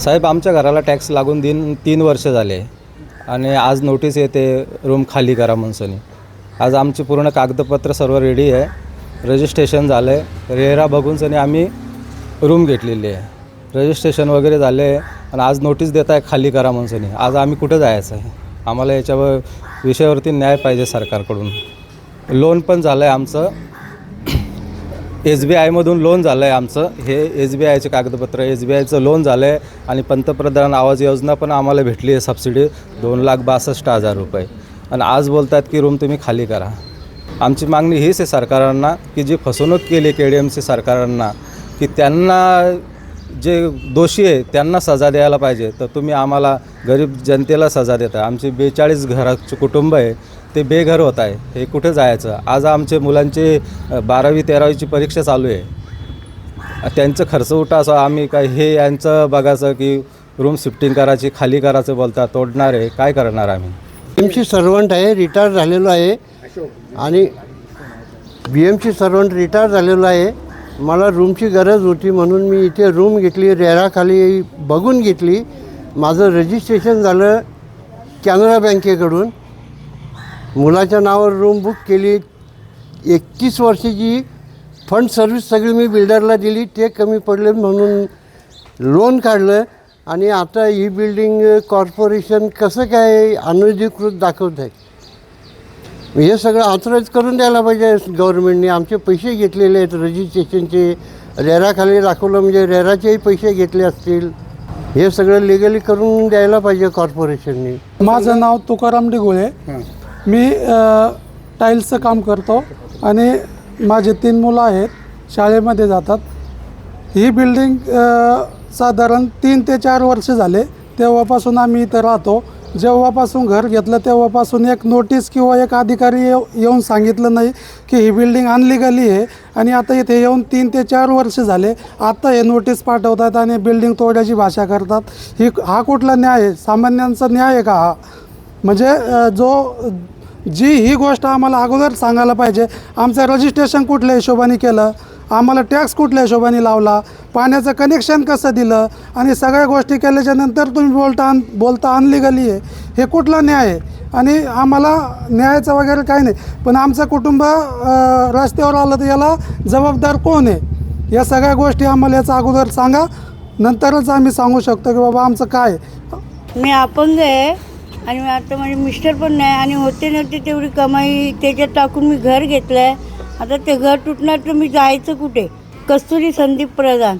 साहेब आमच्या घराला टॅक्स लागून दिन तीन वर्ष झाले आणि आज नोटीस येते रूम खाली करा म्हणसोनी आज आमची पूर्ण कागदपत्र सर्व रेडी आहे. रजिस्ट्रेशन झालं आहे रेरा बघून सनी आम्ही रूम घेतलेली आहे. रजिस्ट्रेशन वगैरे झाले आहे आणि आज नोटीस देत आहे खाली करा म्हणसोनी आज आम्ही कुठं जायचं आहे? आम्हाला याच्यावर विषयावरती न्याय पाहिजे सरकारकडून. लोन पण झालं आहे आमचं. एस बी आयमधून लोन झालं आहे आमचं. हे एस बी आयचे कागदपत्र एस बी आयचं लोन झालं आहे आणि पंतप्रधान आवाज योजना पण आम्हाला भेटली आहे सबसिडी दोन लाख बासष्ट हजार रुपये. आणि आज बोलतात की रूम तुम्ही खाली करा. आमची मागणी हीच आहे सरकारांना की जी फसवणूक केली के डी एम सी सरकारांना की त्यांना जे दोषी आहे त्यांना सजा द्यायला पाहिजे. तर तुम्ही आम्हाला गरीब जनतेला सजा देता. आमची बेचाळीस घराचे कुटुंब आहे. ते बेघर होत आहे. हे कुठे जायचं? आज आमचे मुलांचे बारावी तेरावीची परीक्षा चालू आहे. त्यांचं खर्च उठा असं आम्ही काय हे यांचं बघायचं की रूम शिफ्टिंग करायची खाली करायचं बोलता तोडणार आहे. काय करणार आम्ही? बी एमची सर्वंट आहे रिटायर झालेलो आहे. आणि बी एमची सर्वंट रिटायर झालेलो आहे. मला रूमची गरज होती म्हणून मी इथे रूम घेतली रेराखाली बघून घेतली. माझं रजिस्ट्रेशन झालं कॅनरा बँकेकडून. मुलाच्या नावावर रूम बुक केली. एकतीस वर्षाची फंड सर्व्हिस सगळी मी बिल्डरला दिली. ते कमी पडले म्हणून लोन काढलं. आणि आता ही बिल्डिंग कॉर्पोरेशन कसं काय अनधिकृत दाखवत आहे हे सगळं ऑथराईज करून द्यायला पाहिजे गव्हर्नमेंटने आमचे पैसे घेतलेले आहेत रजिस्ट्रेशनचे रेराखाली दाखवलं म्हणजे रेराचेही पैसे घेतले असतील. हे सगळं लिगली करून द्यायला पाहिजे कॉर्पोरेशनने माझं नाव तुकाराम डिगोळे. मी टाईल्सचं काम करतो आणि माझे तीन मुलं आहेत शाळेमध्ये जातात. ही बिल्डिंग साधारण तीन ते चार वर्ष झाले तेव्हापासून आम्ही इथं राहतो. जेव्हापासून घर घेतलं तेव्हापासून एक नोटीस किंवा एक अधिकारी येऊ येऊन सांगितलं नाही की ही बिल्डिंग अनलिगली आहे आणि आता इथे येऊन तीन ते चार वर्ष झाले. आता हे नोटीस पाठवतात आणि बिल्डिंग तोड्याची भाषा करतात. ही हा कुठला न्याय आहे? सामान्यांचा न्याय आहे का हा? म्हणजे जो जी ही गोष्ट आम्हाला अगोदर सांगायला पाहिजे. आमचं रजिस्ट्रेशन कुठल्या हिशोबाने केलं? आम्हाला टॅक्स कुठल्या हिशोबाने लावला? पाण्याचं कनेक्शन कसं दिलं? आणि सगळ्या गोष्टी केल्याच्यानंतर तुम्ही बोलता आण बोलता अनलिगली आहे. हे कुठला न्याय आहे? आणि आम्हाला न्यायाचं वगैरे काही नाही. पण आमचं कुटुंब रस्त्यावर आलं तर याला जबाबदार कोण आहे? या सगळ्या गोष्टी आम्हाला याचा अगोदर सांगा. नंतरच आम्ही सांगू शकतो की बाबा आमचं काय आहे. मी अपंग आहे. आणि आता माझे मिस्टर पण नाही आणि होते नव्हते तेवढी कमाई त्याच्यात टाकून मी घर घेतलं आहे आता ते घर तुटणार तर मी जायचं कुठे? कस्तुरी संदीप प्रधान.